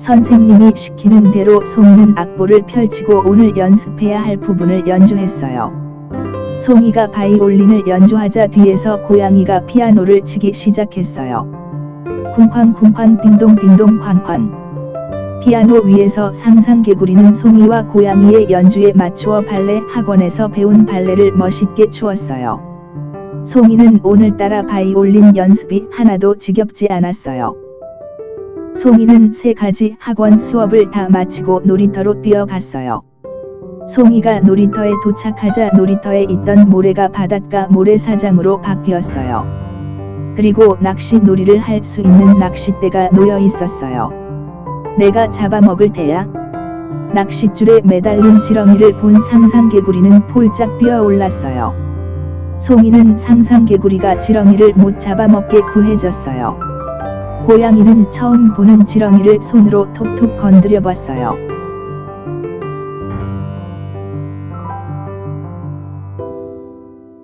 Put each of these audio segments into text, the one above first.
선생님이 시키는 대로 송이는 악보를 펼치고 오늘 연습해야 할 부분을 연주했어요. 송이가 바이올린을 연주하자 뒤에서 고양이가 피아노를 치기 시작했어요. 쿵쾅쿵쾅 띵동띵동 쾅쾅. 피아노 위에서 상상개구리는 송이와 고양이의 연주에 맞추어 발레 학원에서 배운 발레를 멋있게 추었어요. 송이는 오늘따라 바이올린 연습이 하나도 지겹지 않았어요. 송이는 세 가지 학원 수업을 다 마치고 놀이터로 뛰어갔어요. 송이가 놀이터에 도착하자 놀이터에 있던 모래가 바닷가 모래사장으로 바뀌었어요. 그리고 낚시 놀이를 할 수 있는 낚싯대가 놓여 있었어요. 내가 잡아먹을 테야. 낚싯줄에 매달린 지렁이를 본 상상개구리는 폴짝 뛰어 올랐어요. 송이는 상상개구리가 지렁이를 못 잡아먹게 구해줬어요. 고양이는 처음 보는 지렁이를 손으로 톡톡 건드려 봤어요.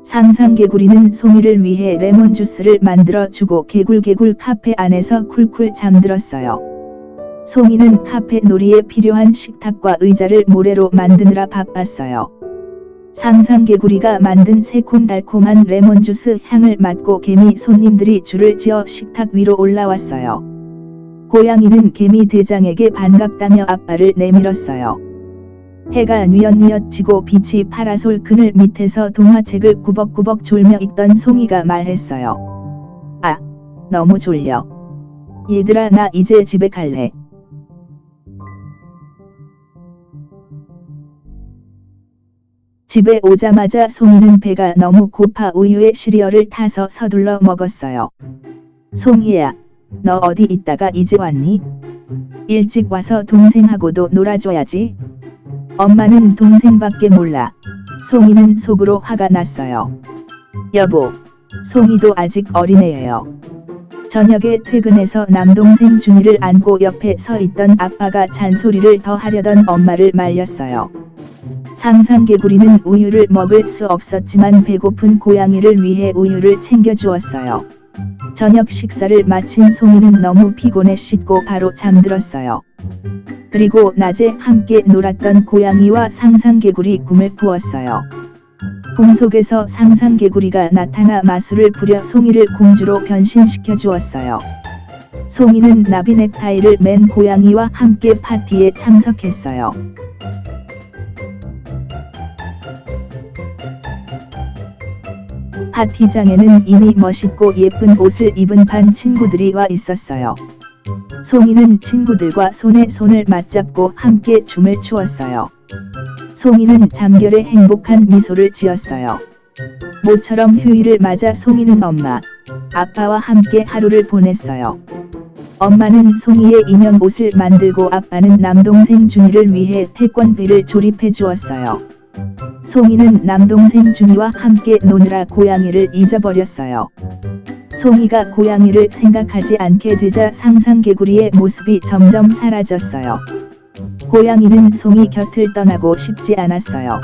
상상 개구리는 송이를 위해 레몬 주스를 만들어 주고 개굴개굴 카페 안에서 쿨쿨 잠들었어요. 송이는 카페 놀이에 필요한 식탁과 의자를 모래로 만드느라 바빴어요. 상상개구리가 만든 새콤달콤한 레몬 주스 향을 맡고 개미 손님들이 줄을 지어 식탁 위로 올라왔어요. 고양이는 개미 대장에게 반갑다며 앞발을 내밀었어요. 해가 뉘엿뉘엿 지고 빛이 파라솔 그늘 밑에서 동화책을 꾸벅꾸벅 졸며 읽던 송이가 말했어요. 아, 너무 졸려. 얘들아 나 이제 집에 갈래. 집에 오자마자 송이는 배가 너무 고파 우유에 시리얼을 타서 서둘러 먹었어요. 송이야, 너 어디 있다가 이제 왔니? 일찍 와서 동생하고도 놀아줘야지. 엄마는 동생밖에 몰라. 송이는 속으로 화가 났어요. 여보, 송이도 아직 어린애예요. 저녁에 퇴근해서 남동생 준이를 안고 옆에 서 있던 아빠가 잔소리를 더 하려던 엄마를 말렸어요. 상상개구리는 우유를 먹을 수 없었지만 배고픈 고양이를 위해 우유를 챙겨주었어요. 저녁 식사를 마친 송이는 너무 피곤해 씻고 바로 잠들었어요. 그리고 낮에 함께 놀았던 고양이와 상상개구리 꿈을 꾸었어요. 꿈 속에서 상상개구리가 나타나 마술을 부려 송이를 공주로 변신시켜 주었어요. 송이는 나비 넥타이를 맨 고양이와 함께 파티에 참석했어요. 파티장에는 이미 멋있고 예쁜 옷을 입은 반 친구들이 와 있었어요. 송이는 친구들과 손에 손을 맞잡고 함께 춤을 추었어요. 송이는 잠결에 행복한 미소를 지었어요. 모처럼 휴일을 맞아 송이는 엄마, 아빠와 함께 하루를 보냈어요. 엄마는 송이의 인형 옷을 만들고 아빠는 남동생 준이를 위해 태권배를 조립해 주었어요. 송이는 남동생 준이와 함께 노느라 고양이를 잊어버렸어요. 송이가 고양이를 생각하지 않게 되자 상상개구리의 모습이 점점 사라졌어요. 고양이는 송이 곁을 떠나고 싶지 않았어요.